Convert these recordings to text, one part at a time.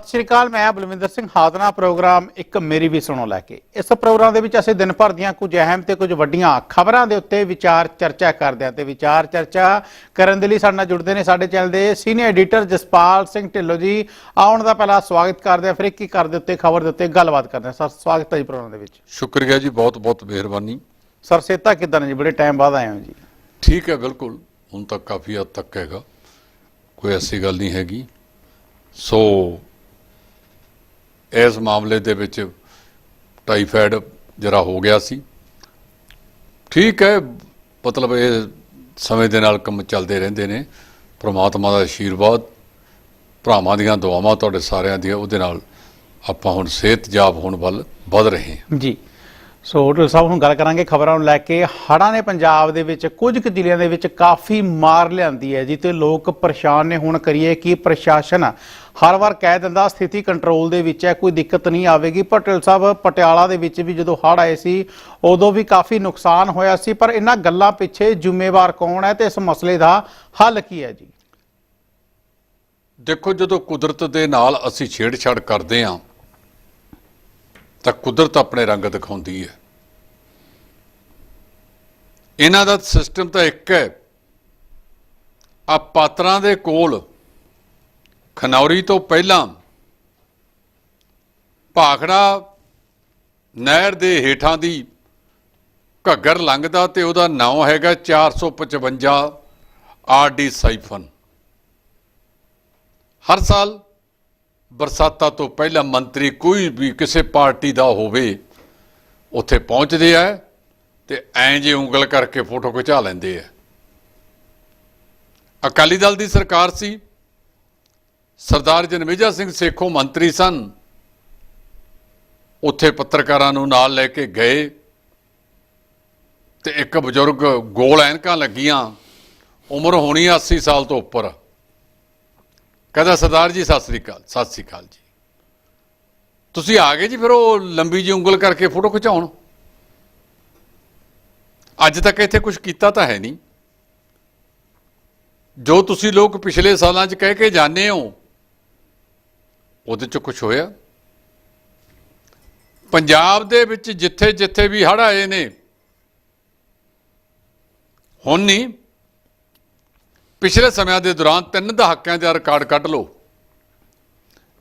ਸਤਿ ਸ਼੍ਰੀ ਅਕਾਲ ਮੈਂ ਬਲਵਿੰਦਰ ਸਿੰਘ ਹਾਦਨਾ ਪ੍ਰੋਗਰਾਮ ਇੱਕ ਮੇਰੀ ਵੀ ਸੁਣੋ ਲੈ ਕੇ। ਇਸ ਪ੍ਰੋਗਰਾਮ ਦੇ ਵਿੱਚ ਅਸੀਂ ਦਿਨ ਭਰ ਦੀਆਂ ਕੁਝ ਅਹਿਮ ਤੇ ਕੁਝ ਵੱਡੀਆਂ ਖਬਰਾਂ ਦੇ ਉੱਤੇ ਵਿਚਾਰ ਚਰਚਾ ਕਰਦੇ ਹਾਂ ਤੇ ਵਿਚਾਰ ਚਰਚਾ ਕਰਨ ਦੇ ਲਈ ਸਾਡੇ ਨਾਲ ਜੁੜਦੇ ਨੇ ਸਾਡੇ ਚੈਨਲ ਦੇ ਸੀਨੀਅਰ ਐਡੀਟਰ ਜਸਪਾਲ ਸਿੰਘ ਢਿੱਲੋਂ ਜੀ। ਆਉਣ ਦਾ ਪਹਿਲਾ ਸਵਾਗਤ ਕਰਦੇ ਹਾਂ ਫਿਰ ਇੱਕ ਇੱਕ ਕਰਦੇ ਉੱਤੇ ਖਬਰ ਦੇ ਉੱਤੇ ਗੱਲਬਾਤ ਕਰਦੇ ਹਾਂ। ਸਰ ਸਵਾਗਤ ਹੈ ਜੀ ਪ੍ਰੋਗਰਾਮ ਦੇ ਵਿੱਚ। ਸ਼ੁਕਰੀਆ ਜੀ ਬਹੁਤ ਬਹੁਤ ਮਿਹਰਬਾਨੀ। ਸਰ ਸੇਤਾ ਕਿਦਾਂ ਨੇ ਜੀ? ਬੜੇ ਟਾਈਮ ਬਾਅਦ ਆਏ ਹੋ ਜੀ। ਠੀਕ ਹੈ ਬਿਲਕੁਲ। ਹੁਣ ਤੱਕ ਕਾਫੀ ਹੱਦ ਤੱਕ ਹੈਗਾ। ਕੋਈ ਐਸੀ ਗੱਲ ਨਹੀਂ ਹੈਗੀ। ਸੋ ਇਸ ਮਾਮਲੇ ਦੇ ਵਿੱਚ ਟਾਈਫਾਇਡ ਜਰਾ ਹੋ ਗਿਆ ਸੀ। ਠੀਕ ਹੈ, ਮਤਲਬ ਇਹ ਸਮੇਂ ਦੇ ਨਾਲ ਕੰਮ ਚੱਲਦੇ ਰਹਿੰਦੇ ਨੇ। ਪ੍ਰਮਾਤਮਾ ਦਾ ਆਸ਼ੀਰਵਾਦ ਭਰਾਵਾਂ ਦੀਆਂ ਦੁਆਵਾਂ ਤੁਹਾਡੇ ਸਾਰਿਆਂ ਦੀਆਂ, ਉਹਦੇ ਨਾਲ ਆਪਾਂ ਹੁਣ ਸਿਹਤਯਾਬ ਹੋਣ ਵੱਲ ਵੱਧ ਰਹੇ ਹਾਂ। ਜੀ। ਸੋ ਹੋਟਲ ਸਾਹਿਬ ਹੁਣ ਗੱਲ ਕਰਾਂਗੇ ਖਬਰਾਂ ਨੂੰ ਲੈ ਕੇ। ਹੜ੍ਹਾਂ ਨੇ ਪੰਜਾਬ ਦੇ ਵਿੱਚ ਕੁਝ ਕੁ ਜ਼ਿਲ੍ਹਿਆਂ ਦੇ ਵਿੱਚ ਕਾਫੀ ਮਾਰ ਲਿਆਂਦੀ ਹੈ ਜੀ ਲੋਕ ਪਰੇਸ਼ਾਨ ਨੇ। ਹੁਣ ਕਰੀਏ ਕਿ ਪ੍ਰਸ਼ਾਸਨ ਹਰ ਵਾਰ ਕਹਿ ਦਿੰਦਾ, ਸਥਿਤੀ ਕੰਟਰੋਲ ਦੇ ਵਿੱਚ ਹੈ, ਕੋਈ ਦਿੱਕਤ ਨਹੀਂ ਆਵੇਗੀ। ਪਟੇਲ ਸਾਹਿਬ, ਪਟਿਆਲਾ ਦੇ ਵਿੱਚ ਵੀ ਜਦੋਂ ਹੜ੍ਹ ਆਏ ਸੀ, ਉਦੋਂ ਵੀ ਕਾਫੀ ਨੁਕਸਾਨ ਹੋਇਆ ਸੀ। ਪਰ ਇਹਨਾਂ ਗੱਲਾਂ ਪਿੱਛੇ ਜ਼ਿੰਮੇਵਾਰ ਕੌਣ ਹੈ ਤੇ ਇਸ ਮਸਲੇ ਦਾ ਹੱਲ ਕੀ ਹੈ ਜੀ? ਦੇਖੋ, ਜਦੋਂ ਕੁਦਰਤ ਦੇ ਨਾਲ ਅਸੀਂ ਛੇੜਛਾੜ ਕਰਦੇ ਹਾਂ ਤਾਂ ਕੁਦਰਤ ਆਪਣੇ ਰੰਗ ਦਿਖਾਉਂਦੀ ਹੈ। ਇਹਨਾਂ ਦਾ ਸਿਸਟਮ ਤਾਂ ਇੱਕ ਹੈ। ਆ ਪਾਤਰਾਂ ਦੇ ਕੋਲ ਖਨੌਰੀ ਤੋਂ ਪਹਿਲਾਂ ਭਾਖੜਾ ਨਹਿਰ ਦੇ ਹੇਠਾਂ ਦੀ ਘੱਗਰ ਲੰਘਦਾ ਤੇ ਉਹਦਾ ਨਾਮ ਹੈਗਾ 455 ਆਰਡੀ ਸਾਈਫਨ। ਹਰ ਸਾਲ ਬਰਸਾਤਾਂ ਤੋਂ ਪਹਿਲਾਂ ਮੰਤਰੀ ਕੋਈ ਵੀ ਕਿਸੇ ਪਾਰਟੀ ਦਾ ਹੋਵੇ, ਉੱਥੇ ਪਹੁੰਚਦੇ ਆ ਤੇ ਐਂ ਜੇ ਉਂਗਲ ਕਰਕੇ ਫੋਟੋ ਖਿਚਾ ਲੈਂਦੇ ਆ। ਅਕਾਲੀ ਦਲ ਦੀ ਸਰਕਾਰ ਸੀ। ਸਰਦਾਰ ਜਨਮੇਜਾ ਸਿੰਘ ਸੇਖੋ ਮੰਤਰੀ ਸਨ। ਉੱਥੇ ਪੱਤਰਕਾਰਾਂ ਨੂੰ ਨਾਲ ਲੈ ਕੇ ਗਏ ਤੇ ਇੱਕ ਬਜ਼ੁਰਗ ਗੋਲ ਐਨਕਾਂ ਲੱਗੀਆਂ। ਉਮਰ ਹੋਣੀ ਆ 80 ਸਾਲ ਤੋਂ ਉੱਪਰ। ਕਹਿੰਦਾ, ਸਰਦਾਰ ਜੀ, ਸਤਿ ਸ੍ਰੀ ਅਕਾਲ, ਸਤਿ ਸ੍ਰੀ ਅਕਾਲ ਜੀ। ਤੁਸੀਂ ਆ ਗਏ ਜੀ, ਫਿਰ ਉਹ ਲੰਬੀ ਜੀ ਉਂਗਲ ਕਰਕੇ ਫੋਟੋ ਖਿਚਾਉਣ। ਅੱਜ ਤੱਕ ਇੱਥੇ ਕੁਝ ਕੀਤਾ ਤਾਂ ਹੈ ਨਹੀਂ। ਜੋ ਤੁਸੀਂ ਲੋਕ ਪਿਛਲੇ ਸਾਲਾਂ 'ਚ ਕਹਿ ਕੇ ਜਾਣੇ ਹੋ, ਉਹਦੇ 'ਚ ਕੁਝ ਹੋਇਆ? ਪੰਜਾਬ ਦੇ ਵਿੱਚ ਜਿੱਥੇ ਜਿੱਥੇ ਵੀ ਹੜ੍ਹ ਆਏ ਨੇ, ਹੁਣ ਨਹੀਂ ਪਿਛਲੇ ਸਮਿਆਂ ਦੇ ਦੌਰਾਨ ਤਿੰਨ ਦਹਾਕਿਆਂ ਦਾ ਰਿਕਾਰਡ ਕੱਢ ਲਓ।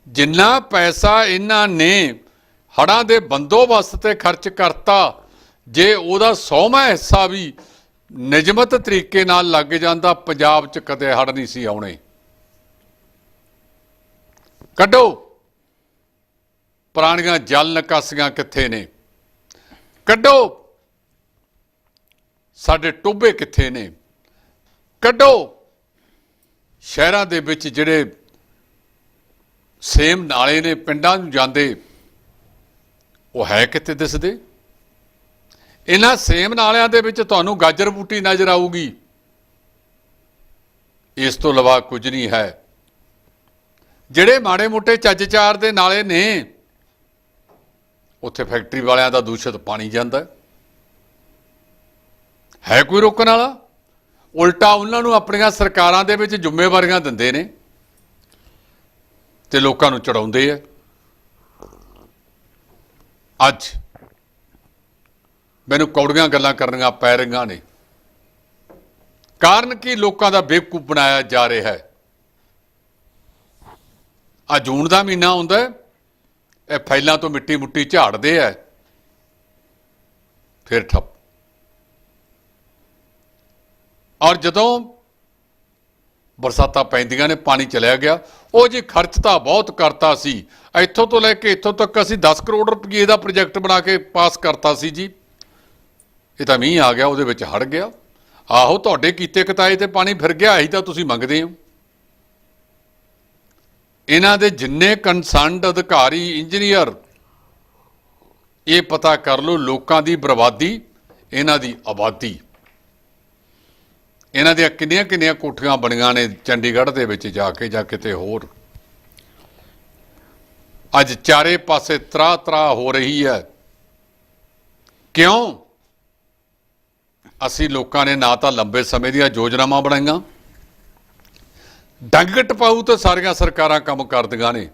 ਜਿੰਨਾ ਪੈਸਾ ਇਹਨਾਂ ਨੇ ਹੜਾਂ ਦੇ ਬੰਦੋਬਸਤ ਤੇ ਖਰਚ ਕਰਤਾ, ਜੇ ਉਹਦਾ 100ਵਾਂ ਹਿੱਸਾ ਵੀ ਨਿਯਮਤ ਤਰੀਕੇ ਨਾਲ ਲੱਗ ਜਾਂਦਾ, ਪੰਜਾਬ 'ਚ ਕਦੇ ਹੜ ਨਹੀਂ ਸੀ ਆਉਣੇ। ਕੱਢੋ। ਪੁਰਾਣੀਆਂ ਜਲ ਨਿਕਾਸੀਆਂ ਕਿੱਥੇ ਨੇ? ਕੱਢੋ। ਸਾਡੇ ਟੋਬੇ ਕਿੱਥੇ ਨੇ? ਕੱਢੋ। ਸ਼ਹਿਰਾਂ ਦੇ ਵਿੱਚ ਜਿਹੜੇ ਸੇਮ ਨਾਲੇ ਨੇ, ਪਿੰਡਾਂ ਨੂੰ ਜਾਂਦੇ, ਉਹ ਹੈ ਕਿੱਥੇ ਦਿਸਦੇ? ਇਹਨਾਂ ਸੇਮ ਨਾਲਿਆਂ ਦੇ ਵਿੱਚ ਤੁਹਾਨੂੰ ਗਾਜਰ ਬੂਟੀ ਨਜ਼ਰ ਆਊਗੀ। ਇਸ ਤੋਂ ਇਲਾਵਾ ਕੁਝ ਨਹੀਂ ਹੈ। ਜਿਹੜੇ ਮਾੜੇ ਮੋਟੇ ਚੱਜ ਚਾਰ ਦੇ ਨਾਲੇ ਨੇ, ਉੱਥੇ ਫੈਕਟਰੀ ਵਾਲਿਆਂ ਦਾ ਦੂਸ਼ਿਤ ਪਾਣੀ ਜਾਂਦਾ। ਹੈ ਕੋਈ ਰੋਕਣ ਵਾਲਾ? ਉਲਟਾ ਉਹਨਾਂ ਨੂੰ ਆਪਣੀਆਂ ਸਰਕਾਰਾਂ ਦੇ ਵਿੱਚ ਜ਼ਿੰਮੇਵਾਰੀਆਂ ਦਿੰਦੇ ਨੇ ਤੇ ਲੋਕਾਂ ਨੂੰ ਚੜਾਉਂਦੇ ਆ। ਅੱਜ ਮੈਨੂੰ ਕੌੜੀਆਂ ਗੱਲਾਂ ਕਰਨੀਆਂ ਪੈ ਰਹੀਆਂ ਨੇ। ਕਾਰਨ ਕੀ ਲੋਕਾਂ ਦਾ ਬੇਵਕੂਫ ਬਣਾਇਆ ਜਾ ਰਿਹਾ ਹੈ? ਆ ਜੂਨ ਦਾ ਮਹੀਨਾ ਆਉਂਦਾ ਇਹ ਫੈਲਾਂ ਤੋਂ ਮਿੱਟੀ ਮੁੱਟੀ ਝਾੜਦੇ ਆ, ਫਿਰ ਠੱਪ। ਔਰ ਜਦੋਂ ਬਰਸਾਤਾਂ ਪੈਂਦੀਆਂ ਨੇ, ਪਾਣੀ ਚਲਿਆ ਗਿਆ, ਉਹ ਜੀ ਖਰਚ ਤਾਂ ਬਹੁਤ ਕਰਤਾ ਸੀ। ਇੱਥੋਂ ਤੋਂ ਲੈ ਕੇ ਇੱਥੋਂ ਤੱਕ ਅਸੀਂ 10 ਕਰੋੜ ਰੁਪਏ ਦਾ ਪ੍ਰੋਜੈਕਟ ਬਣਾ ਕੇ ਪਾਸ ਕਰਤਾ ਸੀ ਜੀ। ਇਹ ਤਾਂ ਮੀਂਹ ਆ ਗਿਆ, ਉਹਦੇ ਵਿੱਚ ਹੜ ਗਿਆ। ਆਹੋ, ਤੁਹਾਡੇ ਕੀਤੇ ਕਤਾਏ ਤੇ ਪਾਣੀ ਫਿਰ ਗਿਆ, ਇਹੀ ਤਾਂ ਤੁਸੀਂ ਮੰਗਦੇ ਹੋ। ਇਹਨਾਂ ਦੇ ਜਿੰਨੇ ਕੰਸਰਨਡ ਅਧਿਕਾਰੀ ਇੰਜੀਨੀਅਰ ਇਹ ਪਤਾ ਕਰ ਲਓ, ਲੋਕਾਂ ਦੀ ਬਰਬਾਦੀ, ਇਹਨਾਂ ਦੀ ਆਬਾਦੀ। ਇਹਨਾਂ ਦੀਆਂ ਕਿੰਨੀਆਂ ਕਿੰਨੀਆਂ ਕੋਠੀਆਂ ਬਣੀਆਂ ਨੇ ਚੰਡੀਗੜ੍ਹ ਦੇ ਵਿੱਚ ਜਾ ਕੇ ਜਾਂ ਕਿਤੇ ਹੋਰ? ਅੱਜ ਚਾਰੇ ਪਾਸੇ ਤਰਾ ਤਰਾ ਹੋ ਰਹੀ ਹੈ। ਕਿਉਂ? ਅਸੀਂ ਲੋਕਾਂ ਨੇ ਨਾ ਤਾਂ ਲੰਬੇ ਸਮੇਂ ਦੀਆਂ ਯੋਜਨਾਵਾਂ ਬਣਾਈਆਂ। ਡੰਗ ਟਪਾਊ ਤਾਂ ਸਾਰੀਆਂ ਸਰਕਾਰਾਂ ਕੰਮ ਕਰਦੀਆਂ ਨੇ।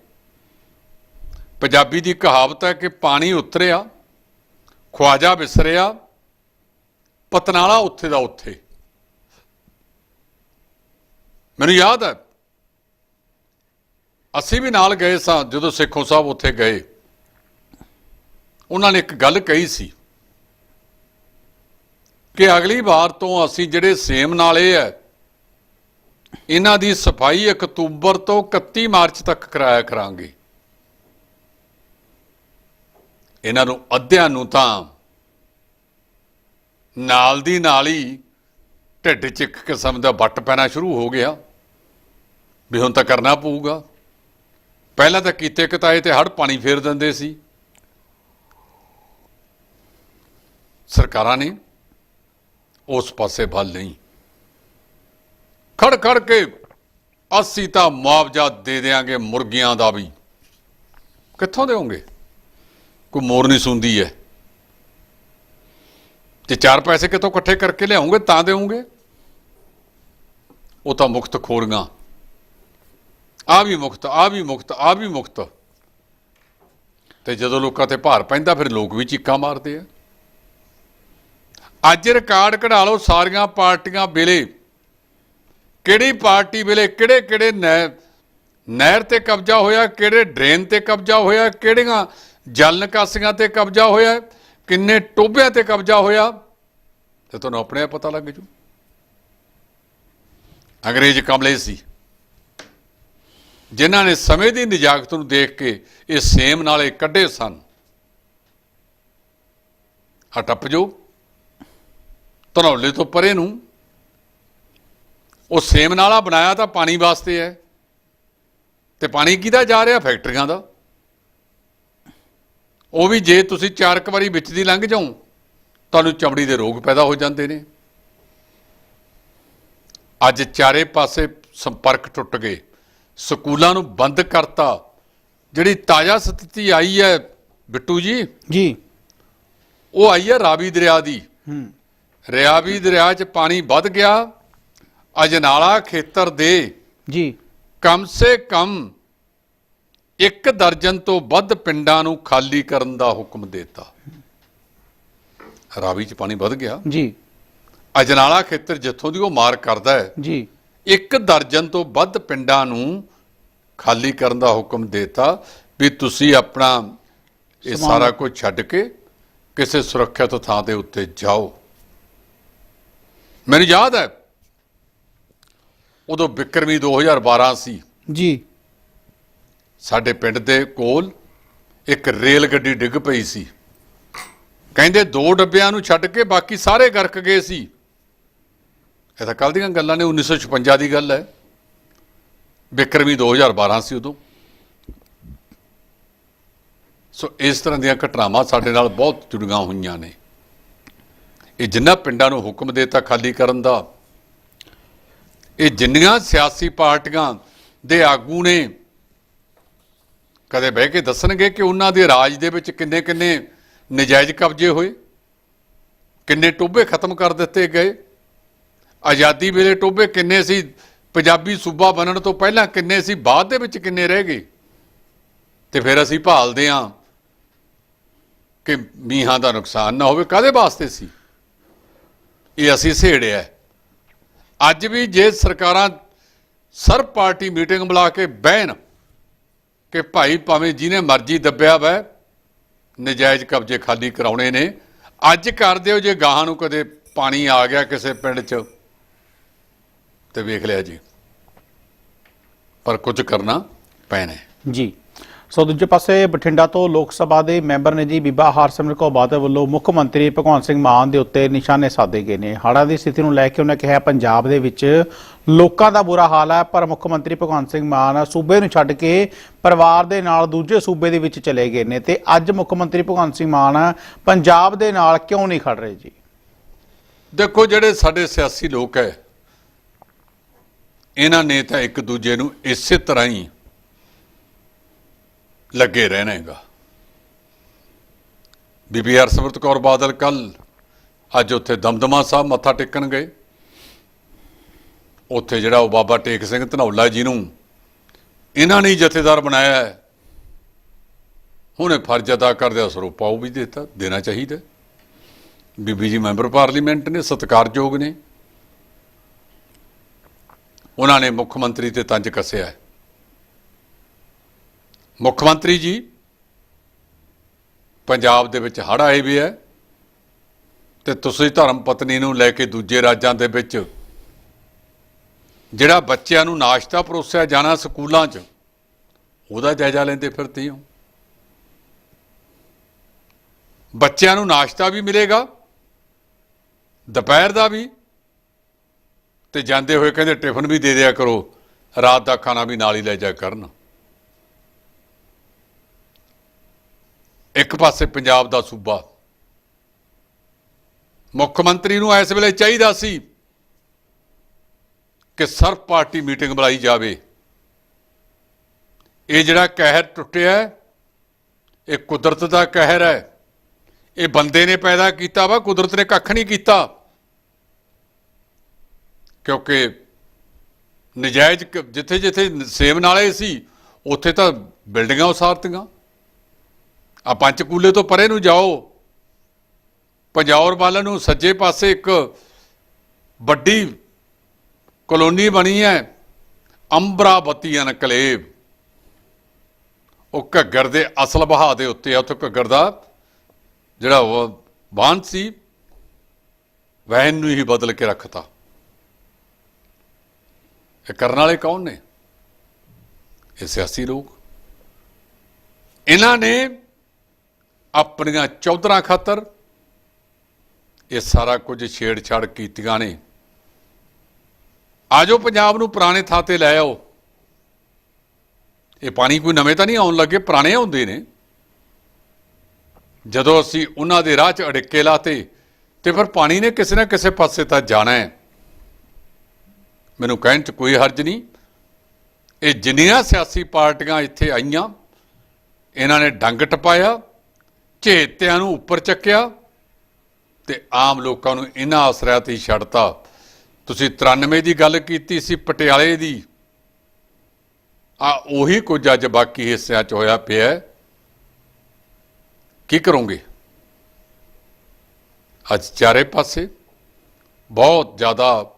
ਪੰਜਾਬੀ ਦੀ ਕਹਾਵਤ ਹੈ ਕਿ ਪਾਣੀ ਉਤਰਿਆ, ਖਵਾਜਾ ਵਿਸਰਿਆ ਪਤਨਾਲਾ ਉੱਥੇ ਦਾ ਉੱਥੇ। ਮੈਨੂੰ ਯਾਦ ਹੈ। ਅਸੀਂ ਵੀ ਨਾਲ ਗਏ ਸਾਂ, ਜਦੋਂ ਸੇਖੋਂ ਸਾਹਿਬ ਉੱਥੇ ਗਏ। ਉਹਨਾਂ ਨੇ ਇੱਕ ਗੱਲ ਕਹੀ ਸੀ ਕਿ ਅਗਲੀ ਵਾਰ ਤੋਂ ਅਸੀਂ ਜਿਹੜੇ ਸੇਮ ਨਾਲੇ ਐ, ਇਹਨਾਂ ਦੀ ਸਫ਼ਾਈ ਅਕਤੂਬਰ ਤੋਂ 31 ਮਾਰਚ ਤੱਕ ਕਰਾਇਆ ਕਰਾਂਗੇ। ਇਹਨਾਂ ਨੂੰ ਅੱਧਿਆਂ ਨੂੰ ਤਾਂ ਨਾਲ ਦੀ ਨਾਲ ਹੀ ਢਿੱਡ 'ਚ ਇੱਕ ਕਿਸਮ ਦਾ ਵੱਟ ਪੈਣਾ ਸ਼ੁਰੂ ਹੋ ਗਿਆ। ਵੀ ਹੁਣ ਤਾਂ ਕਰਨਾ ਪਊਗਾ। ਪਹਿਲਾਂ ਤਾਂ ਕੀਤੇ ਕਤਾਏ ਤੇ ਹੜ ਪਾਣੀ ਫੇਰ ਦਿੰਦੇ ਸੀ। ਸਰਕਾਰਾਂ ਨੇ ਉਸ ਪਾਸੇ ਵੱਲ ਨਹੀਂ। ਖੜ ਖੜ ਕੇ ਅਸੀਂ ਤਾਂ ਮੁਆਵਜ਼ਾ ਦੇ ਦੇਾਂਗੇ ਮੁਰਗੀਆਂ ਦਾ ਵੀ। ਕਿੱਥੋਂ ਦੇਵੋਗੇ? ਕੋਈ ਮੋਰ ਨਹੀਂ ਸੁਣਦੀ ਹੈ ਤੇ ਚਾਰ ਪੈਸੇ ਕਿਤੋਂ ਇਕੱਠੇ ਕਰਕੇ ਲਿਆਉਂਗੇ ਤਾਂ ਦੇਵੋਗੇ। ਉਹ ਤਾਂ ਮੁਕਤ ਖੋਰੀਆਂ। ਆ ਵੀ ਮੁਕਤ ਆ ਵੀ ਮੁਕਤ ਆ ਵੀ ਮੁਕਤ। ਤੇ ਜਦੋਂ ਲੋਕਾਂ ਤੇ ਭਾਰ ਪੈਂਦਾ, ਫਿਰ ਲੋਕ ਵੀ ਚੀਕਾਂ ਮਾਰਦੇ ਆ। ਅੱਜ ਰਿਕਾਰਡ ਕਢਾ ਲਓ ਸਾਰੀਆਂ ਪਾਰਟੀਆਂ ਵੇਲੇ। ਕਿਹੜੀ ਪਾਰਟੀ ਵੇਲੇ ਕਿਹੜੇ ਕਿਹੜੇ ਨਹਿਰ ਨਹਿਰ ਤੇ ਕਬਜ਼ਾ ਹੋਇਆ, ਕਿਹੜੇ ਡਰੇਨ ਤੇ ਕਬਜ਼ਾ ਹੋਇਆ, ਕਿਹੜੀਆਂ ਜਲ ਨਿਕਾਸੀਆਂ ਤੇ ਕਬਜ਼ਾ ਹੋਇਆ, ਕਿੰਨੇ ਟੋਬਿਆਂ ਤੇ ਕਬਜ਼ਾ ਹੋਇਆ, ਤੇ ਤੁਹਾਨੂੰ ਆਪਣੇ ਆਪ ਪਤਾ ਲੱਗ ਜੂ। ਅੰਗਰੇਜ਼ ਕਮਲੇ ਸੀ। ਜਿਨ੍ਹਾਂ ਨੇ ਸਮੇਂ ਦੀ ਨਿਜਾਕਤ ਨੂੰ ਦੇਖ ਕੇ ਇਹ ਸੇਮ ਨਾਲੇ ਕੱਢੇ ਸਨ। ਆ ਟੱਪ ਜੋ, ਧਨੌਲੇ ਤੋਂ ਪਰੇ ਨੂੰ। ਉਹ ਸੇਮ ਨਾਲਾ ਬਣਾਇਆ ਤਾਂ ਪਾਣੀ ਵਾਸਤੇ ਹੈ। ਤੇ ਪਾਣੀ ਕਿਹਦਾ ਜਾ ਰਿਹਾ? ਫੈਕਟਰੀਆਂ ਦਾ। ਉਹ ਵੀ ਜੇ ਤੁਸੀਂ ਚਾਰ ਕੁ ਵਾਰੀ ਵਿੱਚ ਦੀ ਲੰਘ ਜਾਓ, ਤੁਹਾਨੂੰ ਚਮੜੀ ਦੇ ਰੋਗ ਪੈਦਾ ਹੋ ਜਾਂਦੇ ਨੇ। ਅੱਜ ਚਾਰੇ ਪਾਸੇ ਸੰਪਰਕ ਟੁੱਟ ਗਏ। ਸਕੂਲਾਂ ਨੂੰ ਬੰਦ ਕਰਤਾ। ਜਿਹੜੀ ਤਾਜ਼ਾ ਸਥਿਤੀ ਆਈ ਹੈ ਬਿੱਟੂ ਜੀ। ਜੀ। ਉਹ ਆਈ ਹੈ ਰਾਵੀ ਦਰਿਆ ਦੀ। ਹੂੰ। ਰਿਆਵੀ ਦਰਿਆ 'ਚ ਪਾਣੀ ਵੱਧ ਗਿਆ। ਅਜਨਾਲਾ ਖੇਤਰ ਦੇ ਜੀ। ਕਮ ਸੇ ਕਮ ਇੱਕ ਦਰਜਨ ਤੋਂ ਵੱਧ ਪਿੰਡਾਂ ਨੂੰ ਖਾਲੀ ਕਰਨ ਦਾ ਹੁਕਮ ਦਿੱਤਾ। ਰਾਵੀ 'ਚ ਪਾਣੀ ਵੱਧ ਗਿਆ। ਜੀ। ਅਜਨਾਲਾ ਖੇਤਰ ਜਿੱਥੋਂ ਦੀ ਉਹ ਮਾਰ ਕਰਦਾ ਹੈ ਜੀ। ਇੱਕ ਦਰਜਨ ਤੋਂ ਵੱਧ ਪਿੰਡਾਂ ਨੂੰ ਖਾਲੀ ਕਰਨ ਦਾ ਹੁਕਮ ਦਿੱਤਾ ਵੀ ਤੁਸੀਂ ਆਪਣਾ ਇਹ ਸਾਰਾ ਕੁਝ ਛੱਡ ਕੇ ਕਿਸੇ ਸੁਰੱਖਿਅਤ ਥਾਂ ਦੇ ਉੱਤੇ ਜਾਓ। ਮੈਨੂੰ ਯਾਦ ਹੈ ਉਦੋਂ ਬਿਕਰਮੀ 2012 ਸੀ। ਜੀ। ਸਾਡੇ ਪਿੰਡ ਦੇ ਕੋਲ ਇੱਕ ਰੇਲ ਗੱਡੀ ਡਿੱਗ ਪਈ ਸੀ। ਕਹਿੰਦੇ ਦੋ ਡੱਬਿਆਂ ਨੂੰ ਛੱਡ ਕੇ ਬਾਕੀ ਸਾਰੇ ਗਰਕ ਗਏ ਸੀ। ਇਹ ਤਾਂ ਕੱਲ ਦੀਆਂ ਗੱਲਾਂ ਨੇ 1956 ਦੀ ਗੱਲ ਹੈ। ਬਿਕਰਮੀ 2012 ਸੀ ਉਦੋਂ। ਸੋ ਇਸ ਤਰ੍ਹਾਂ ਦੀਆਂ ਘਟਨਾਵਾਂ ਸਾਡੇ ਨਾਲ ਬਹੁਤ ਜੁੜੀਆਂ ਹੋਈਆਂ ਨੇ। ਇਹ ਜਿੰਨਾ ਪਿੰਡਾਂ ਨੂੰ ਹੁਕਮ ਦੇਤਾ ਖਾਲੀ ਕਰਨ ਦਾ, ਇਹ ਜਿੰਨੀਆਂ ਸਿਆਸੀ ਪਾਰਟੀਆਂ ਦੇ ਆਗੂ ਨੇ, ਕਦੇ ਬਹਿ ਕੇ ਦੱਸਣਗੇ ਕਿ ਉਹਨਾਂ ਦੇ ਰਾਜ ਦੇ ਵਿੱਚ ਕਿੰਨੇ ਕਿੰਨੇ ਨਜਾਇਜ਼ ਕਬਜ਼ੇ ਹੋਏ, ਕਿੰਨੇ ਟੋਬੇ ਖਤਮ ਕਰ ਦਿੱਤੇ ਗਏ ਆਜ਼ਾਦੀ ਵੇਲੇ ਟੋਬੇ ਕਿੰਨੇ ਸੀ? ਪੰਜਾਬੀ ਸੂਬਾ ਬਣਨ ਤੋਂ ਪਹਿਲਾਂ ਕਿੰਨੇ ਸੀ? ਬਾਅਦ ਦੇ ਵਿੱਚ ਕਿੰਨੇ ਰਹਿ ਗਏ? ਤੇ ਫਿਰ ਅਸੀਂ ਭਾਲਦੇ ਹਾਂ ਕਿ ਮੀਂਹਾਂ ਦਾ ਨੁਕਸਾਨ ਨਾ ਹੋਵੇ। ਕਾਦੇ ਵਾਸਤੇ ਸੀ? ਇਹ ਅਸੀਂ ਸਹੇੜਿਆ ਅੱਜ ਵੀ ਜੇ ਸਰਕਾਰਾਂ ਸਰਬ ਪਾਰਟੀ ਮੀਟਿੰਗ ਬੁਲਾ ਕੇ ਬਹਿਣ ਕਿ ਭਾਈ ਭਾਵੇਂ ਜਿਹਨੇ ਮਰਜ਼ੀ ਦੱਬਿਆ ਵੈ, ਨਜਾਇਜ਼ ਕਬਜ਼ੇ ਖਾਲੀ ਕਰਾਉਣੇ ਨੇ, ਅੱਜ ਕਰ ਦਿਓ ਜੇ ਗਾਹਾਂ ਨੂੰ ਕਦੇ ਪਾਣੀ ਆ ਗਿਆ ਕਿਸੇ ਪਿੰਡ 'ਚ। ਤੇ ਵੇਖ ਲਿਆ ਜੀ। ਪਰ ਕੁਝ ਕਰਨਾ ਪੈਣਾ। ਜੀ। ਸੋ ਦੂਜੇ ਪਾਸੇ ਬਠਿੰਡਾ ਤੋਂ ਲੋਕ ਸਭਾ ਦੇ ਮੈਂਬਰ ਨੇ ਜੀ ਬੀਬਾ ਹਰਸਿਮਰਤ ਕੌਰ ਬਾਦਲ ਵੱਲੋਂ ਮੁੱਖ ਮੰਤਰੀ ਭਗਵੰਤ ਸਿੰਘ ਮਾਨ ਦੇ ਉੱਤੇ ਨਿਸ਼ਾਨੇ ਸਾਧੇ ਗਏ ਨੇ। ਹੜ੍ਹਾਂ ਦੀ ਸਥਿਤੀ ਨੂੰ ਲੈ ਕੇ ਉਹਨਾਂ ਕਿਹਾ ਪੰਜਾਬ ਦੇ ਵਿੱਚ ਲੋਕਾਂ ਦਾ ਬੁਰਾ ਹਾਲ ਹੈ ਪਰ ਮੁੱਖ ਮੰਤਰੀ ਭਗਵੰਤ ਸਿੰਘ ਮਾਨ ਸੂਬੇ ਨੂੰ ਛੱਡ ਕੇ ਪਰਿਵਾਰ ਦੇ ਨਾਲ ਦੂਜੇ ਸੂਬੇ ਦੇ ਵਿੱਚ ਚਲੇ ਗਏ ਨੇ ਤੇ ਅੱਜ ਮੁੱਖ ਮੰਤਰੀ ਭਗਵੰਤ ਸਿੰਘ ਮਾਨ ਪੰਜਾਬ ਦੇ ਨਾਲ ਕਿਉਂ ਨਹੀਂ ਖੜ ਰਹੇ ਜੀ? ਦੇਖੋ ਜਿਹੜੇ ਸਾਡੇ ਸਿਆਸੀ ਲੋਕ ਹੈ ਇਹਨਾਂ ਨੇ ਤਾਂ ਇੱਕ ਦੂਜੇ ਨੂੰ ਇਸੇ ਤਰ੍ਹਾਂ ਹੀ ਲੱਗੇ ਰਹਿਣਾ ਹੈਗਾ। ਬੀਬੀ ਹਰਸਿਮਰਤ ਕੌਰ ਬਾਦਲ ਕੱਲ ਅੱਜ ਉੱਥੇ ਦਮਦਮਾ ਸਾਹਿਬ ਮੱਥਾ ਟੇਕਣ ਗਏ। ਉੱਥੇ ਜਿਹੜਾ ਉਹ ਬਾਬਾ ਟੇਕ ਸਿੰਘ ਧਨੌਲਾ ਜੀ ਨੂੰ ਇਹਨਾਂ ਨੇ ਜਥੇਦਾਰ ਬਣਾਇਆ ਹੈ। ਹੁਣੇ ਫਰਜ਼ ਅਦਾ ਕਰਦੇ ਸਰੋਪਾ ਉਹ ਵੀ ਦਿੱਤਾ, ਦੇਣਾ ਚਾਹੀਦਾ। ਬੀਬੀ ਜੀ ਮੈਂਬਰ ਪਾਰਲੀਮੈਂਟ ਨੇ, ਸਤਿਕਾਰਯੋਗ ਨੇ। ਉਹਨਾਂ ਨੇ ਮੁੱਖ ਮੰਤਰੀ ਤੇ ਤੰਜ ਕੱਸਿਆ ਹੈ। ਮੁੱਖ ਮੰਤਰੀ ਜੀ, ਪੰਜਾਬ ਦੇ ਵਿੱਚ ਹੜ੍ਹ ਆਏ ਵੀ ਹੈ ਤੇ ਤੁਸੀਂ ਧਰਮ ਪਤਨੀ ਨੂੰ ਲੈ ਕੇ ਦੂਜੇ ਰਾਜਾਂ ਦੇ ਵਿੱਚ ਜਿਹੜਾ ਬੱਚਿਆਂ ਨੂੰ ਨਾਸ਼ਤਾ ਪਰੋਸਿਆ ਜਾਣਾ ਸਕੂਲਾਂ 'ਚ, ਉਹਦਾ ਜਾਇਜ਼ਾ ਲੈਂਦੇ ਫਿਰਦੇ ਹੋ। ਬੱਚਿਆਂ ਨੂੰ ਨਾਸ਼ਤਾ ਵੀ ਮਿਲੇਗਾ, ਦੁਪਹਿਰ ਦਾ ਵੀ ਤੇ ਜਾਂਦੇ ਹੋਏ ਕਹਿੰਦੇ ਟਿਫਨ ਵੀ ਦੇ ਦਿਆ ਕਰੋ, ਰਾਤ ਦਾ ਖਾਣਾ ਵੀ ਨਾਲ ਹੀ ਲੈ ਜਾ ਕਰਨ। ਇੱਕ ਪਾਸੇ ਪੰਜਾਬ ਦਾ ਸੂਬਾ। ਮੁੱਖ ਮੰਤਰੀ ਨੂੰ ਇਸ ਵੇਲੇ ਚਾਹੀਦਾ ਸੀ ਕਿ ਸਰਬ ਪਾਰਟੀ ਮੀਟਿੰਗ ਬੁਲਾਈ ਜਾਵੇ। ਇਹ ਜਿਹੜਾ ਕਹਿਰ ਟੁੱਟਿਆ, ਇਹ ਕੁਦਰਤ ਦਾ ਕਹਿਰ ਹੈ। ਇਹ ਬੰਦੇ ਨੇ ਪੈਦਾ ਕੀਤਾ ਵਾ, ਕੁਦਰਤ ਨੇ ਕੱਖ ਨਹੀਂ ਕੀਤਾ। ਕਿਉਂਕਿ ਨਜਾਇਜ਼ ਜਿੱਥੇ ਜਿੱਥੇ ਸੇਮ ਨਾਲੇ ਸੀ, ਉੱਥੇ ਤਾਂ ਬਿਲਡਿੰਗਾਂ ਉਸਾਰਤੀਆਂ। ਆ ਪੰਚਕੂਲੇ ਤੋਂ ਪਰੇ ਨੂੰ ਜਾਓ। ਪੰਜੌਰ ਵੱਲ ਨੂੰ ਸੱਜੇ ਪਾਸੇ ਇੱਕ ਵੱਡੀ ਕਲੋਨੀ ਬਣੀ ਹੈ ਅੰਬਰਾਵਤੀ ਅਨਕਲੇਵ ਉਹ ਘੱਗਰ ਦੇ ਅਸਲ ਬਹਾ ਦੇ ਉੱਤੇ ਆ, ਉੱਥੇ ਘੱਗਰ ਦਾ ਜਿਹੜਾ ਉਹ ਬਾਂਧ ਸੀ ਵਹਿਨ ਨੂੰ ਹੀ ਬਦਲ ਕੇ ਰੱਖਤਾ। ਇਹ ਕਰਨ ਵਾਲੇ ਕੌਣ ਨੇ? ਇਹ ਸਿਆਸੀ ਲੋਕ। ਇਹਨਾਂ ਨੇ ਆਪਣੀਆਂ ਚੌਧਰਾਂ ਖਾਤਰ ਇਹ ਸਾਰਾ ਕੁਝ ਛੇੜਛਾੜ ਕੀਤੀਆਂ ਨੇ। ਆਜੋ ਪੰਜਾਬ ਨੂੰ ਪੁਰਾਣੇ ਥਾਂ ਤੇ ਲੈ ਆਓ। ਇਹ ਪਾਣੀ ਕੋਈ ਨਵੇਂ ਤਾਂ ਨਹੀਂ ਆਉਣ ਲੱਗੇ, ਪੁਰਾਣੇ ਆਉਂਦੇ ਨੇ। ਜਦੋਂ ਅਸੀਂ ਉਹਨਾਂ ਦੇ ਰਾਹ 'ਚ ਅੜਿੱਕੇ ਲਾਤੇ ਤੇ ਫਿਰ ਪਾਣੀ ਨੇ ਕਿਸੇ ਨਾ ਕਿਸੇ ਪਾਸੇ ਤਾਂ ਜਾਣਾ ਹੈ। ਮੈਨੂੰ ਕਹਿਣ 'ਚ ਕੋਈ ਹਰਜ ਨਹੀਂ। ਇਹ ਜਿੰਨੀਆਂ ਸਿਆਸੀ ਪਾਰਟੀਆਂ ਇੱਥੇ ਆਈਆਂ, ਇਹਨਾਂ ਨੇ ਡੰਗ ਟਪਾਇਆ, ਝੇਤਿਆਂ ਨੂੰ ਉੱਪਰ ਚੱਕਿਆ ਤੇ ਆਮ ਲੋਕਾਂ ਨੂੰ ਇਹਨਾਂ ਆਸਰਿਆਂ ਤੇ ਹੀ ਛੱਡਤਾ। ਤੁਸੀਂ 93 ਦੀ ਗੱਲ ਕੀਤੀ ਸੀ, ਪਟਿਆਲੇ ਦੀ। ਆ ਉਹੀ ਕੁਝ ਅੱਜ ਬਾਕੀ ਹਿੱਸਿਆਂ 'ਚ ਹੋਇਆ ਪਿਆ। ਕੀ ਕਰੋਗੇ? ਅੱਜ ਚਾਰੇ ਪਾਸੇ ਬਹੁਤ ਜ਼ਿਆਦਾ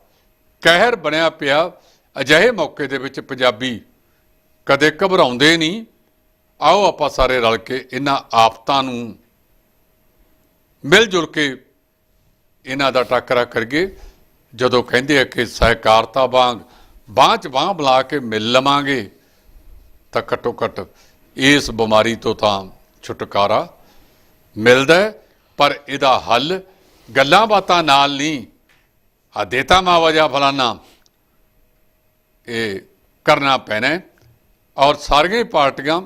ਕਹਿਰ ਬਣਿਆ ਪਿਆ ਅਜਿਹੇ ਮੌਕੇ ਦੇ ਵਿੱਚ ਪੰਜਾਬੀ ਕਦੇ ਘਬਰਾਉਂਦੇ ਨਹੀਂ। ਆਓ ਆਪਾਂ ਸਾਰੇ ਰਲ ਕੇ ਇਹਨਾਂ ਆਫਤਾਂ ਨੂੰ ਮਿਲ ਜੁਲ ਕੇ ਇਹਨਾਂ ਦਾ ਟੱਕਰਾ ਕਰੀਏ। ਜਦੋਂ ਕਹਿੰਦੇ ਆ ਕਿ ਸਹਿਕਾਰਤਾ ਵਾਂਗ ਬਾਂਹ 'ਚ ਬਾਂਹ ਬੁਲਾ ਕੇ ਮਿਲ ਲਵਾਂਗੇ, ਤਾਂ ਘੱਟੋ ਘੱਟ ਇਸ ਬਿਮਾਰੀ ਤੋਂ ਤਾਂ ਛੁਟਕਾਰਾ ਮਿਲਦਾ ਪਰ ਇਹਦਾ ਹੱਲ ਗੱਲਾਂ ਬਾਤਾਂ ਨਾਲ ਨਹੀਂ ਆ ਦੇਤਾ ਮਾਵਜਾ ਫਲਾਨਾ। ਇਹ ਕਰਨਾ ਪੈਣਾ ਔਰ ਸਾਰੀਆਂ ਹੀ ਪਾਰਟੀਆਂ,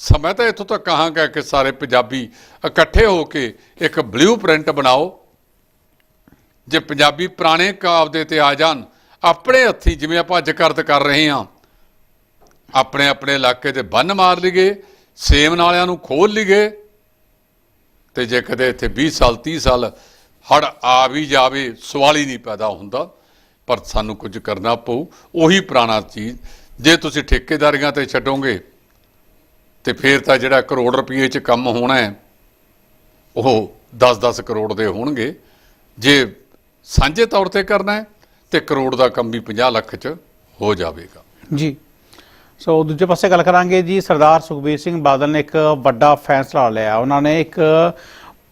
ਸਮੇਂ ਤਾਂ ਇੱਥੋਂ ਤੱਕ ਕਹਾਂਗਾ ਕਿ ਸਾਰੇ ਪੰਜਾਬੀ ਇਕੱਠੇ ਹੋ ਕੇ ਇੱਕ ਬਲੂ ਪ੍ਰਿੰਟ ਬਣਾਓ। ਜੇ ਪੰਜਾਬੀ ਪੁਰਾਣੇ ਕਾਬਦੇ ਤੇ ਆ ਜਾਣ, ਆਪਣੇ ਹੱਥੀ ਜਿਵੇਂ ਆਪਾਂ ਅੱਜ ਕਰਦ ਕਰ ਰਹੇ ਹਾਂ, ਆਪਣੇ ਆਪਣੇ ਇਲਾਕੇ ਤੇ ਬੰਨ ਮਾਰ ਲਈਏ, ਸੇਮ ਨਾਲਿਆਂ ਨੂੰ ਖੋਲ ਲਈਏ, ਤੇ ਜੇ ਕਦੇ ਇੱਥੇ 20 ਸਾਲ 30 ਸਾਲ ਹੜ ਆ ਵੀ ਜਾਵੇ, ਸਵਾਲ ਹੀ ਨਹੀਂ ਪੈਦਾ ਹੁੰਦਾ, ਪਰ ਸਾਨੂੰ ਕੁਝ ਕਰਨਾ ਪਊ। ਉਹੀ ਪੁਰਾਣਾ ਚੀਜ਼, ਜੇ ਤੁਸੀਂ ਠੇਕੇਦਾਰੀਆਂ ਤੇ ਛੱਡੋਗੇ, ਤੇ ਫਿਰ ਤਾਂ ਜਿਹੜਾ ਕਰੋੜ ਰੁਪਏ ਚ ਕੰਮ ਹੋਣਾ ਹੈ, ਉਹ 10-10 ਕਰੋੜ ਦੇ ਹੋਣਗੇ। ਜੇ ਸਾਂਝੇ ਤੌਰ ਤੇ ਕਰਨਾ ਹੈ, ਤੇ ਕਰੋੜ ਦਾ ਕੰਮ ਵੀ 50 ਲੱਖ ਚ ਹੋ ਜਾਵੇਗਾ। ਜੀ। ਸੋ ਦੂਜੇ ਪਾਸੇ ਗੱਲ ਕਰਾਂਗੇ ਜੀ, ਸਰਦਾਰ ਸੁਖਬੀਰ ਸਿੰਘ ਬਾਦਲ ਨੇ ਇੱਕ ਵੱਡਾ ਫੈਸਲਾ ਲਿਆ। ਉਹਨਾਂ ਨੇ ਇੱਕ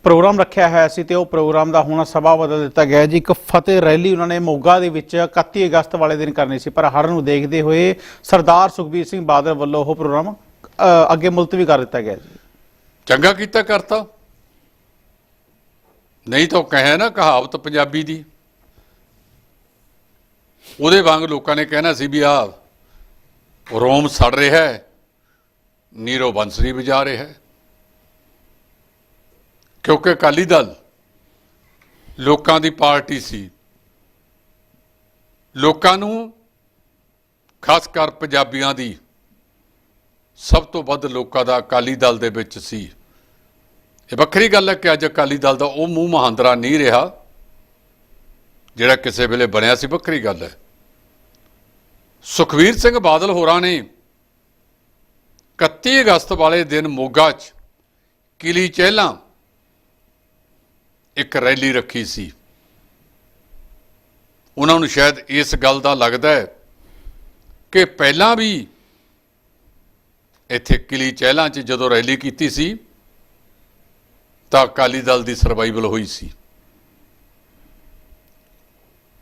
ਪ੍ਰੋਗਰਾਮ ਰੱਖਿਆ ਹੋਇਆ ਸੀ ਤੇ ਉਹ ਪ੍ਰੋਗਰਾਮ ਦਾ ਹੁਣ ਸਭਾ ਬਦਲ ਦਿੱਤਾ ਗਿਆ ਜੀ। ਇੱਕ ਫਤਿਹ ਰੈਲੀ ਉਹਨਾਂ ਨੇ ਮੋਗਾ ਦੇ ਵਿੱਚ 31 ਅਗਸਤ ਵਾਲੇ ਦਿਨ ਕਰਨੀ ਸੀ। ਪਰ ਹੜ੍ਹ ਨੂੰ ਦੇਖਦੇ ਹੋਏ ਸਰਦਾਰ ਸੁਖਬੀਰ ਸਿੰਘ ਬਾਦਲ ਵੱਲੋਂ ਉਹ ਪ੍ਰੋਗਰਾਮ ਅੱਗੇ ਮੁਲਤਵੀ ਕਰ ਦਿੱਤਾ ਗਿਆ ਜੀ। ਚੰਗਾ ਕੀਤਾ, ਕਰਤਾ। ਨਹੀਂ ਤਾਂ ਉਹ ਕਹੇ ਨਾ ਕਹਾਵਤ ਪੰਜਾਬੀ ਦੀ। ਉਹਦੇ ਵਾਂਗ ਲੋਕਾਂ ਨੇ ਕਹਿਣਾ ਸੀ ਵੀ ਆ ਰੋਮ ਸੜ ਰਿਹਾ ਹੈ ਨੀਰੋ ਬੰਸਰੀ ਵਜਾ ਰਿਹਾ ਹੈ। ਕਿਉਂਕਿ ਅਕਾਲੀ ਦਲ ਲੋਕਾਂ ਦੀ ਪਾਰਟੀ ਸੀ। ਲੋਕਾਂ ਨੂੰ, ਖਾਸ ਕਰ ਪੰਜਾਬੀਆਂ ਦੀ, ਸਭ ਤੋਂ ਵੱਧ ਲੋਕਾਂ ਦਾ ਅਕਾਲੀ ਦਲ ਦੇ ਵਿੱਚ ਸੀ। ਇਹ ਵੱਖਰੀ ਗੱਲ ਹੈ ਕਿ ਅੱਜ ਅਕਾਲੀ ਦਲ ਦਾ ਉਹ ਮੂੰਹ ਮਹਾਂਦਰਾ ਨਹੀਂ ਰਿਹਾ, ਜਿਹੜਾ ਕਿਸੇ ਵੇਲੇ ਬਣਿਆ ਸੀ। ਵੱਖਰੀ ਗੱਲ ਹੈ। ਸੁਖਵੀਰ ਸਿੰਘ ਬਾਦਲ ਹੋਰਾਂ ਨੇ 31 ਅਗਸਤ ਵਾਲੇ ਦਿਨ ਮੋਗਾ 'ਚ ਕਿਲੀ ਚਹਿਲਾਂ ਇੱਕ ਰੈਲੀ ਰੱਖੀ ਸੀ। ਉਹਨਾਂ ਨੂੰ ਸ਼ਾਇਦ ਇਸ ਗੱਲ ਦਾ ਲੱਗਦਾ ਹੈ ਕਿ ਪਹਿਲਾਂ ਵੀ ਇੱਥੇ ਕਿਲੀ ਚਹਿਲਾਂ 'ਚ ਜਦੋਂ ਰੈਲੀ ਕੀਤੀ ਸੀ, ਤਾਂ ਅਕਾਲੀ ਦਲ ਦੀ ਸਰਵਾਈਵਲ ਹੋਈ ਸੀ।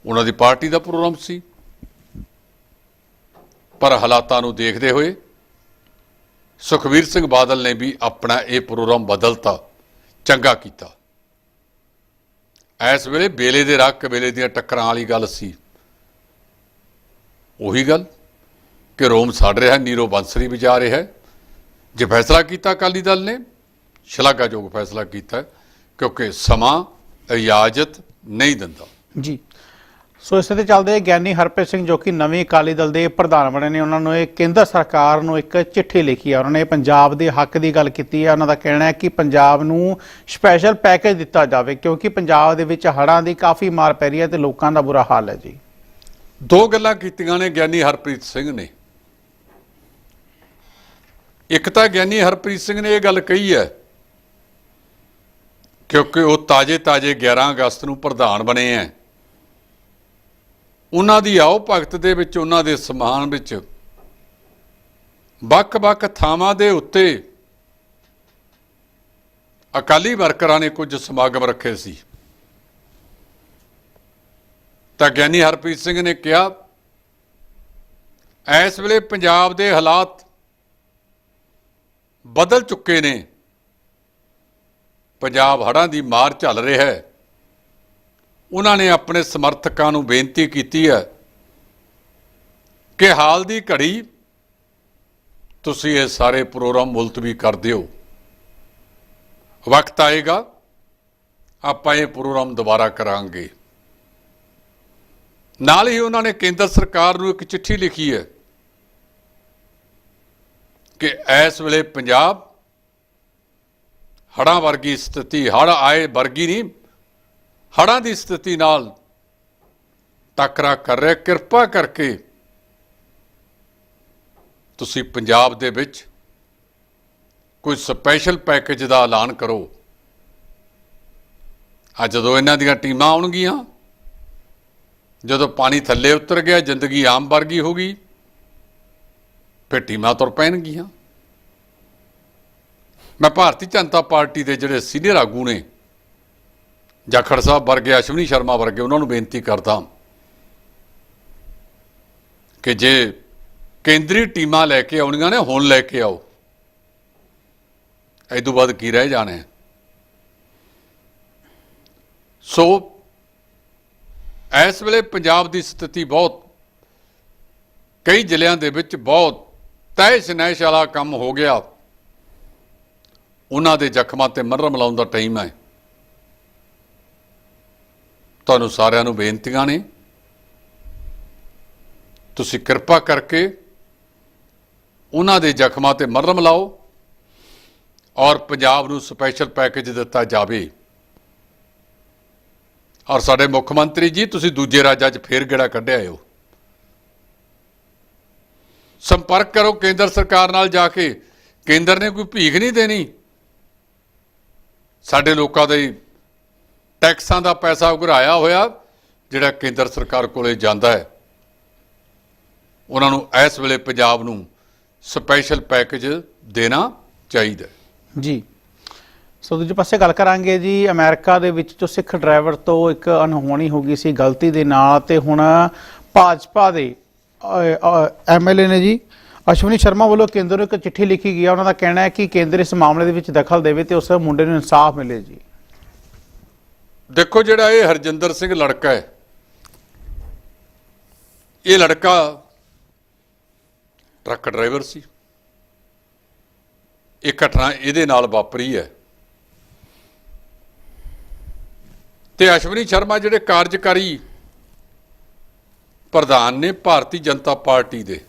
ਉਹਨਾਂ ਦੀ ਪਾਰਟੀ ਦਾ ਪ੍ਰੋਗਰਾਮ ਸੀ। ਪਰ ਹਾਲਾਤਾਂ ਨੂੰ ਦੇਖਦੇ ਹੋਏ ਸੁਖਵੀਰ ਸਿੰਘ ਬਾਦਲ ਨੇ ਵੀ ਆਪਣਾ ਇਹ ਪ੍ਰੋਗਰਾਮ ਬਦਲਤਾ, ਚੰਗਾ ਕੀਤਾ। ਇਸ ਵੇਲੇ ਬੇਲੇ ਦੇ ਰੱਖ ਵੇਲੇ ਦੀਆਂ ਟੱਕਰਾਂ ਵਾਲੀ ਗੱਲ ਸੀ। ਉਹੀ ਗੱਲ ਕਿ ਰੋਮ ਸੜ ਰਿਹਾ ਨੀਰੋ ਬੰਸਰੀ ਵੀ ਜਾ ਰਿਹਾ। ਜੇ ਫੈਸਲਾ ਕੀਤਾ ਅਕਾਲੀ ਦਲ ਨੇ, ਸ਼ਲਾਘਾਯੋਗ ਫੈਸਲਾ ਕੀਤਾ, ਕਿਉਂਕਿ ਸਮਾਂ ਇਜਾਜ਼ਤ ਨਹੀਂ ਦਿੰਦਾ। ਜੀ। ਸੋ ਇਸੇ ਤੇ ਚੱਲਦੇ ਗਿਆਨੀ ਹਰਪ੍ਰੀਤ ਸਿੰਘ ਜੋ ਕਿ ਨਵੇਂ ਅਕਾਲੀ ਦਲ ਦੇ ਪ੍ਰਧਾਨ ਬਣੇ ਨੇ। ਉਹਨਾਂ ਨੂੰ ਇਹ ਕੇਂਦਰ ਸਰਕਾਰ ਨੂੰ ਇੱਕ ਚਿੱਠੀ ਲਿਖੀ ਹੈ ਉਹਨਾਂ ਨੇ ਪੰਜਾਬ ਦੇ ਹੱਕ ਦੀ ਗੱਲ ਕੀਤੀ ਹੈ ਉਹਨਾਂ ਦਾ ਕਹਿਣਾ ਹੈ ਕਿ ਪੰਜਾਬ ਨੂੰ ਸਪੈਸ਼ਲ ਪੈਕੇਜ ਦਿੱਤਾ ਜਾਵੇ ਕਿਉਂਕਿ ਪੰਜਾਬ ਦੇ ਵਿੱਚ ਹੜ੍ਹਾਂ ਦੀ ਕਾਫੀ ਮਾਰ ਪੈ ਰਹੀ ਹੈ ਤੇ ਲੋਕਾਂ ਦਾ ਬੁਰਾ ਹਾਲ ਹੈ ਜੀ। ਦੋ ਗੱਲਾਂ ਕੀਤੀਆਂ ਨੇ ਗਿਆਨੀ ਹਰਪ੍ਰੀਤ ਸਿੰਘ ਨੇ। ਇੱਕ ਤਾਂ ਗਿਆਨੀ ਹਰਪ੍ਰੀਤ ਸਿੰਘ ਨੇ ਇਹ ਗੱਲ ਕਹੀ ਹੈ ਕਿਉਂਕਿ ਉਹ ਤਾਜੇ-ਤਾਜੇ 11 ਅਗਸਤ ਨੂੰ ਪ੍ਰਧਾਨ ਬਣੇ ਹੈ। ਉਹਨਾਂ ਦੀ ਆਓ ਭਗਤ ਦੇ ਵਿੱਚ, ਉਹਨਾਂ ਦੇ ਸਮਾਨ ਵਿੱਚ। ਵੱਖ-ਵੱਖ ਥਾਵਾਂ ਦੇ ਉੱਤੇ ਅਕਾਲੀ ਵਰਕਰਾਂ ਨੇ ਕੁਝ ਸਮਾਗਮ ਰੱਖੇ ਸੀ। ਤਾਂ ਗਿਆਨੀ ਹਰਪ੍ਰੀਤ ਸਿੰਘ ਨੇ ਕਿਹਾ, ਇਸ ਵੇਲੇ ਪੰਜਾਬ ਦੇ ਹਾਲਾਤ ਬਦਲ ਚੁੱਕੇ ਨੇ। ਪੰਜਾਬ ਹੜ੍ਹਾਂ ਦੀ ਮਾਰ ਚੱਲ ਰਿਹਾ ਹੈ। ਉਹਨਾਂ ਨੇ ਆਪਣੇ ਸਮਰਥਕਾਂ ਨੂੰ ਬੇਨਤੀ ਕੀਤੀ ਹੈ ਕਿ ਹਾਲ ਦੀ ਘੜੀ ਤੁਸੀਂ ਇਹ ਸਾਰੇ ਪ੍ਰੋਗਰਾਮ ਮੁਲਤਵੀ ਕਰ ਦਿਓ। ਵਕਤ ਆਏਗਾ, ਆਪਾਂ ਇਹ ਪ੍ਰੋਗਰਾਮ ਦੁਬਾਰਾ ਕਰਾਂਗੇ। ਨਾਲ ਹੀ ਉਹਨਾਂ ਨੇ ਕੇਂਦਰ ਸਰਕਾਰ ਨੂੰ ਇੱਕ ਚਿੱਠੀ ਲਿਖੀ ਹੈ ਕਿ ਇਸ ਵੇਲੇ ਪੰਜਾਬ ਹੜ੍ਹਾਂ ਵਰਗੀ ਸਥਿਤੀ ਹੜ ਆਏ ਵਰਗੀ ਨਹੀਂ ਹੜ੍ਹਾਂ ਦੀ ਸਥਿਤੀ ਨਾਲ ਟੱਕਰਾ ਕਰ ਰਿਹਾ। ਕਿਰਪਾ ਕਰਕੇ ਤੁਸੀਂ ਪੰਜਾਬ ਦੇ ਵਿੱਚ ਕੋਈ ਸਪੈਸ਼ਲ ਪੈਕੇਜ ਦਾ ਐਲਾਨ ਕਰੋ। ਆ ਜਦੋਂ ਇਹਨਾਂ ਦੀਆਂ ਟੀਮਾਂ ਆਉਣਗੀਆਂ, ਜਦੋਂ ਪਾਣੀ ਥੱਲੇ ਉਤਰ ਗਿਆ, ਜ਼ਿੰਦਗੀ ਆਮ ਵਰਗੀ ਹੋ ਗਈ, ਫਿਰ ਟੀਮਾਂ ਤੁਰ ਪੈਣਗੀਆਂ। ਮੈਂ ਭਾਰਤੀ ਜਨਤਾ ਪਾਰਟੀ ਦੇ ਜਿਹੜੇ ਸੀਨੀਅਰ ਆਗੂ ਨੇ ਜਾਖੜ ਸਾਹਿਬ ਵਰਗੇ, ਅਸ਼ਵਨੀ ਸ਼ਰਮਾ ਵਰਗੇ ਉਹਨਾਂ ਨੂੰ ਬੇਨਤੀ ਕਰਦਾ ਕਿ ਜੇ ਕੇਂਦਰੀ ਟੀਮਾਂ ਲੈ ਕੇ ਆਉਣੀਆਂ ਨੇ, ਹੁਣ ਲੈ ਕੇ ਆਓ। ਇਹ ਤੋਂ ਬਾਅਦ ਕੀ ਰਹਿ ਜਾਣਾ ਹੈ ਸੋ ਇਸ ਵੇਲੇ ਪੰਜਾਬ ਦੀ ਸਥਿਤੀ ਬਹੁਤ, ਕਈ ਜ਼ਿਲ੍ਹਿਆਂ ਦੇ ਵਿੱਚ ਬਹੁਤ ਤਹਿਸ਼ ਨਹਿਸ਼ ਵਾਲਾ ਕੰਮ ਹੋ ਗਿਆ। ਉਹਨਾਂ ਦੇ ਜ਼ਖਮਾਂ ਤੇ ਮਰਮ ਲਾਉਣ ਦਾ ਟਾਈਮ ਹੈ। ਤੁਹਾਨੂੰ ਸਾਰਿਆਂ ਨੂੰ ਬੇਨਤੀਆਂ ਨੇ। ਤੁਸੀਂ ਕਿਰਪਾ ਕਰਕੇ ਉਹਨਾਂ ਦੇ ਜ਼ਖਮਾਂ ਤੇ ਮਰਹਮ ਲਾਓ ਔਰ ਪੰਜਾਬ ਨੂੰ ਸਪੈਸ਼ਲ ਪੈਕੇਜ ਦਿੱਤਾ ਜਾਵੇ। ਔਰ ਸਾਡੇ ਮੁੱਖ ਮੰਤਰੀ ਜੀ, ਤੁਸੀਂ ਦੂਜੇ ਰਾਜਾਂ 'ਚ ਫੇਰ ਗੇੜਾ ਕੱਢਿਆ ਹੋ ਸੰਪਰਕ ਕਰੋ ਕੇਂਦਰ ਸਰਕਾਰ ਨਾਲ ਜਾ ਕੇ। ਕੇਂਦਰ ਨੇ ਕੋਈ ਭੀਖ ਨਹੀਂ ਦੇਣੀ। ਸਾਡੇ ਲੋਕਾਂ ਦੇ ਟੈਕਸਾਂ ਦਾ ਪੈਸਾ ਉਗਰਾਇਆ ਹੋਇਆ, ਜਿਹੜਾ ਕੇਂਦਰ ਸਰਕਾਰ ਕੋਲੇ ਜਾਂਦਾ ਹੈ। ਉਹਨਾਂ ਨੂੰ ਇਸ ਵੇਲੇ ਪੰਜਾਬ ਨੂੰ ਸਪੈਸ਼ਲ ਪੈਕੇਜ ਦੇਣਾ ਚਾਹੀਦਾ ਜੀ। ਸੋ ਦੂਜੇ ਪਾਸੇ ਗੱਲ ਕਰਾਂਗੇ ਜੀ, ਅਮਰੀਕਾ ਦੇ ਵਿੱਚ ਜੋ ਸਿੱਖ ਡਰਾਈਵਰ ਤੋਂ ਇੱਕ ਅਨਹੋਣੀ ਹੋ ਗਈ ਸੀ ਗਲਤੀ ਦੇ ਨਾਲ, ਤੇ ਹੁਣ ਭਾਜਪਾ ਦੇ ਐਮਐਲਏ ਨੇ ਜੀ, ਅਸ਼ਵਨੀ ਸ਼ਰਮਾ ਵੱਲੋਂ ਕੇਂਦਰ ਨੂੰ ਇੱਕ ਚਿੱਠੀ ਲਿਖੀ ਗਈ ਹੈ ਉਹਨਾਂ ਦਾ ਕਹਿਣਾ ਹੈ ਕਿ ਕੇਂਦਰ ਇਸ ਮਾਮਲੇ ਦੇ ਵਿੱਚ ਦਖਲ ਦੇਵੇ ਤੇ ਉਸ ਮੁੰਡੇ ਨੂੰ ਇਨਸਾਫ ਮਿਲੇ ਜੀ। ਦੇਖੋ ਜਿਹੜਾ ਇਹ ਹਰਜਿੰਦਰ ਸਿੰਘ ਲੜਕਾ ਹੈ, ਇਹ ਲੜਕਾ ਟਰੱਕ ਡਰਾਈਵਰ ਸੀ। ਇਹ ਘਟਨਾ ਇਹਦੇ ਨਾਲ ਵਾਪਰੀ ਹੈ। ਤੇ ਅਸ਼ਵਨੀ ਸ਼ਰਮਾ ਜਿਹੜੇ ਕਾਰਜਕਾਰੀ ਪ੍ਰਧਾਨ ਨੇ ਭਾਰਤੀ ਜਨਤਾ ਪਾਰਟੀ ਦੇ,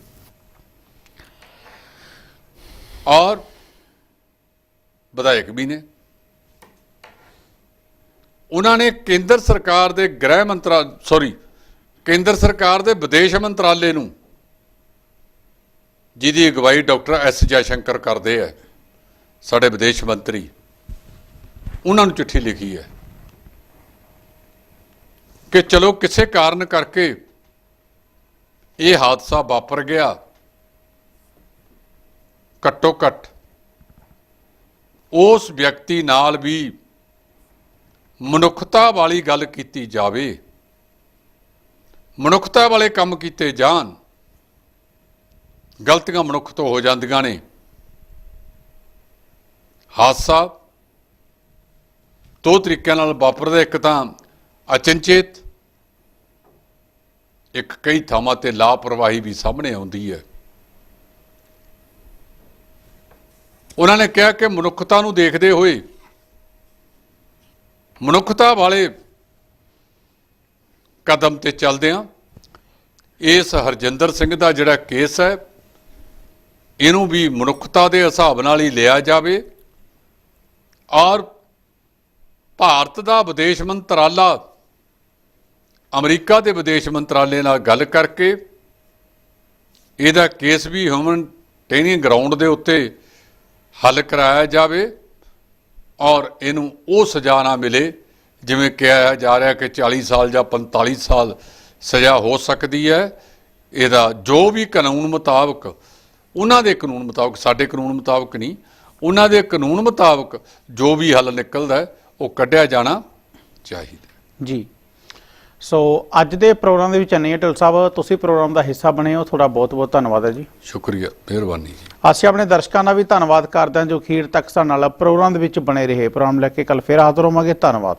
ਔਰ ਵਿਧਾਇਕ ਵੀ ਨੇ। ਉਹਨਾਂ ਨੇ ਕੇਂਦਰ ਸਰਕਾਰ ਦੇ ਗ੍ਰਹਿ ਮੰਤਰਾ ਸੌਰੀ ਕੇਂਦਰ ਸਰਕਾਰ ਦੇ ਵਿਦੇਸ਼ ਮੰਤਰਾਲੇ ਨੂੰ ਜਿਹਦੀ ਅਗਵਾਈ ਡਾਕਟਰ ਐਸ ਜੈਸ਼ੰਕਰ ਕਰਦੇ ਆ, ਸਾਡੇ ਵਿਦੇਸ਼ ਮੰਤਰੀ, ਉਹਨਾਂ ਨੂੰ ਚਿੱਠੀ ਲਿਖੀ ਹੈ ਕਿ ਚਲੋ ਕਿਸੇ ਕਾਰਨ ਕਰਕੇ ਇਹ ਹਾਦਸਾ ਵਾਪਰ ਗਿਆ ਘੱਟੋ ਘੱਟ ਉਸ ਵਿਅਕਤੀ ਨਾਲ ਵੀ ਮਨੁੱਖਤਾ ਵਾਲੀ ਗੱਲ ਕੀਤੀ ਜਾਵੇ, ਮਨੁੱਖਤਾ ਵਾਲੇ ਕੰਮ ਕੀਤੇ ਜਾਣ, ਗਲਤੀਆਂ ਮਨੁੱਖ ਤੋਂ ਹੋ ਜਾਂਦੀਆਂ ਨੇ। ਹਾਦਸਾ ਦੋ ਤਰੀਕਿਆਂ ਨਾਲ ਵਾਪਰਦਾ, ਇੱਕ ਤਾਂ ਅਚਨਚੇਤ, ਇੱਕ ਕਈ ਥਾਵਾਂ ਤੇ ਲਾਪਰਵਾਹੀ ਵੀ ਸਾਹਮਣੇ ਆਉਂਦੀ ਹੈ। ਉਹਨਾਂ ਨੇ ਕਿਹਾ ਕਿ ਮਨੁੱਖਤਾ ਨੂੰ ਦੇਖਦੇ ਹੋਏ ਮਨੁੱਖਤਾ ਵਾਲੇ ਕਦਮ ਤੇ ਚੱਲਦਿਆਂ ਇਸ ਹਰਜਿੰਦਰ ਸਿੰਘ ਦਾ ਜਿਹੜਾ ਕੇਸ ਹੈ, ਇਹਨੂੰ ਵੀ ਮਨੁੱਖਤਾ ਦੇ ਹਿਸਾਬ ਨਾਲ ਹੀ ਲਿਆ ਜਾਵੇ। ਔਰ ਭਾਰਤ ਦਾ ਵਿਦੇਸ਼ ਮੰਤਰਾਲਾ ਅਮਰੀਕਾ ਦੇ ਵਿਦੇਸ਼ ਮੰਤਰਾਲੇ ਨਾਲ ਗੱਲ ਕਰਕੇ ਇਹਦਾ ਕੇਸ ਵੀ ਹਿਊਮਨ ਟ੍ਰੇਨਿੰਗ ਗਰਾਊਂਡ ਦੇ ਉੱਤੇ ਹੱਲ ਕਰਾਇਆ ਜਾਵੇ। ਔਰ ਇਹਨੂੰ ਉਹ ਸਜ਼ਾ ਨਾ ਮਿਲੇ, ਜਿਵੇਂ ਕਿਹਾ ਜਾ ਰਿਹਾ ਕਿ 40 ਸਾਲ ਜਾਂ 45 ਸਾਲ ਸਜ਼ਾ ਹੋ ਸਕਦੀ ਹੈ। ਇਹਦਾ ਜੋ ਵੀ ਕਾਨੂੰਨ ਮੁਤਾਬਕ, ਉਹਨਾਂ ਦੇ ਕਾਨੂੰਨ ਮੁਤਾਬਕ, ਸਾਡੇ ਕਾਨੂੰਨ ਮੁਤਾਬਕ ਨਹੀਂ, ਉਹਨਾਂ ਦੇ ਕਾਨੂੰਨ ਮੁਤਾਬਕ ਜੋ ਵੀ ਹੱਲ ਨਿਕਲਦਾ ਉਹ ਕੱਢਿਆ ਜਾਣਾ ਚਾਹੀਦਾ ਜੀ। ਸੋ ਅੱਜ ਦੇ ਪ੍ਰੋਗਰਾਮ ਦੇ ਵਿੱਚ ਅੰਨੀ ਢਿੱਲ ਸਾਹਿਬ ਤੁਸੀਂ ਪ੍ਰੋਗਰਾਮ ਦਾ ਹਿੱਸਾ ਬਣੇ ਹੋ। ਤੁਹਾਡਾ ਬਹੁਤ ਬਹੁਤ ਧੰਨਵਾਦ ਹੈ ਜੀ। ਸ਼ੁਕਰੀਆ ਮਿਹਰਬਾਨੀ ਜੀ। ਅਸੀਂ ਆਪਣੇ ਦਰਸ਼ਕਾਂ ਦਾ ਵੀ ਧੰਨਵਾਦ ਕਰਦੇ ਹਾਂ ਜੋ ਅਖੀਰ ਤੱਕ ਸਾਡੇ ਨਾਲ ਪ੍ਰੋਗਰਾਮ ਦੇ ਵਿੱਚ ਬਣੇ ਰਹੇ। ਪ੍ਰੋਗਰਾਮ ਲੈ ਕੇ ਕੱਲ ਫੇਰ ਹਾਜ਼ਰ ਹੋਵਾਂਗੇ। ਧੰਨਵਾਦ।